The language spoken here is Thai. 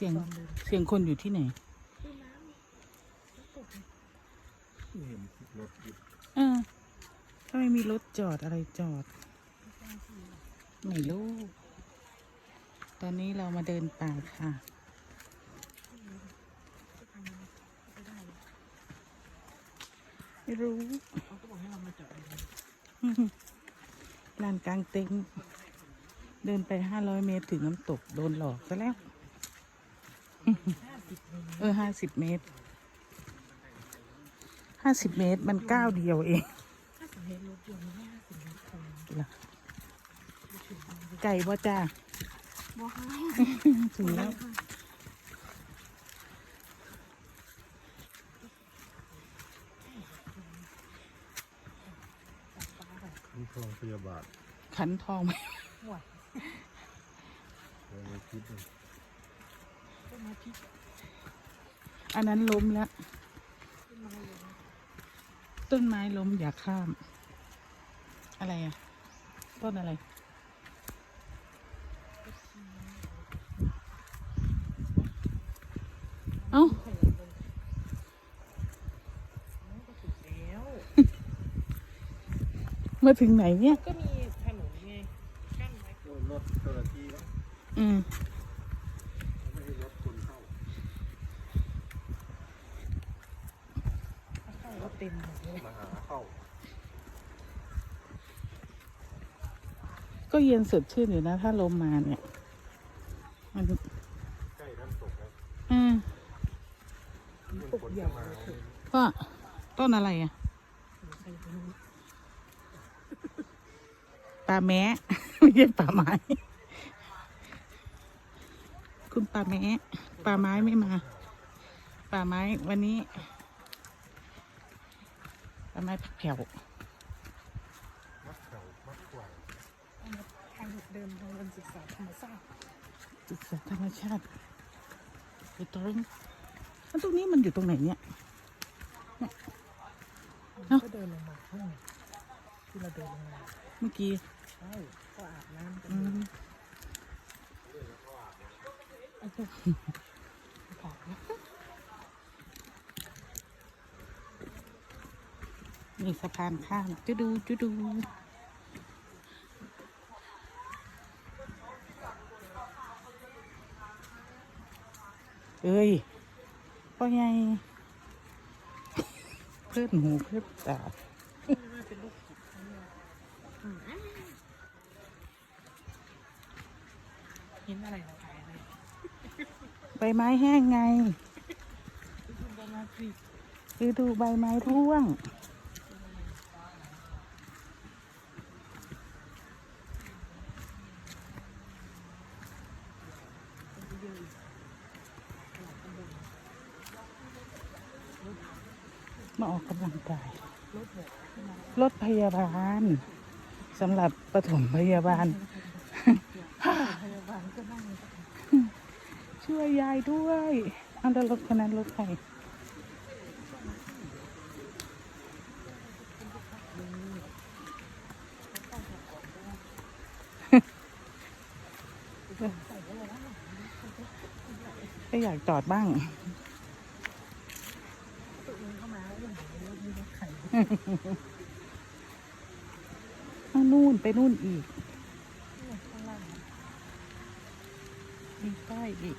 สียงเสียงคนอยู่ที่ไหนเห็นรถหยุดเออทำไมมีรถจอดอะไรจอด ไม่รู้ ตอนนี้เรามาเดินป่าค่ะ ไม่รู้เขาก็บอกให้เรามาจอดเลยลานกลางเต็นท์เดินไปห้าร้อยเมตรถึงน้ำตก โดนหลอกซะแล้วห้าสิบ เมตรเออห้าสิบเมตรห้าสิบเมตรมันก้าวเดียวเองห้าสิบเมตรรถยนต์ไม่ห้าสิบเมตรคนล่ะไก่บ่จ้าบอกให้ถึงแล้วนี่โรงพยาบาลขันทองไหมหัวเลยคิดเลย ต้นไม้พริกอันนั้นล้มแล้วต้นไม้เลยนะต้นไม้ล้มอย่าข้าม อะไรอะ ต้นอะไรเอ้าขยับเลยนั่นก็ถูกแล้วมาถึงไหนเนี่ย ก็มีถนนไงกั้นไว้โอ้ยรถเจ้าหน้าที่แล้วอืมไม่ให้รถคนเข้า เต็มหมดเลยมาหาเข้า ก็เย็นสดชื่นอยู่นะ ถ้าลมมาเนี่ย มันใกล้น้ำตกแล้วอืมมันปลุกคนใหญ่จะมาเลยเถอะก็ต้นอะไรอะป่าแม้ไม่ใช่ป่าไม้ คุณป่าแม้ป่าไม้ไม่มา ป่าไม้วันนี้ ไม้ผักแผ่วมักเข่ามักกว่าทางเดินทางการศึกษาธรรมศาสตร์ศึกษาธรรมชาติอยู่ตรงแล้วตรงนี้มันอยู่ตรงไหนเนี่ยเอ้าก็เดินลงมาข้างที่เราเดินลงมาเมื่อกี้ใช่ก็อาบน้ำกันอืม ไอ้พวกขอบนะ มีสะพานข้ามจุดูจุดูเอ้ยพ่อใหญ่เพื่อนหูเพื่อนตาไม่ว่าเป็นลูกจิตเขาเนี่ยอืมเห็นอะไรเราถ่ายอะไรใบไม้แห้งไงคุณบอดูใบไม้ร่วง มาออกกำลังกาย รถพยาบาลสำหรับปฐมพยาบาลพยาบาลช่วยยายด้วยเอาแล้วรถคันนั้นรถใครก็อยากจอดบ้าง ตัวเองเข้ามาแล้วอย่างนี้รถมีรถไข่ เอานู่นไปนู่นอีก มีป้ายอีก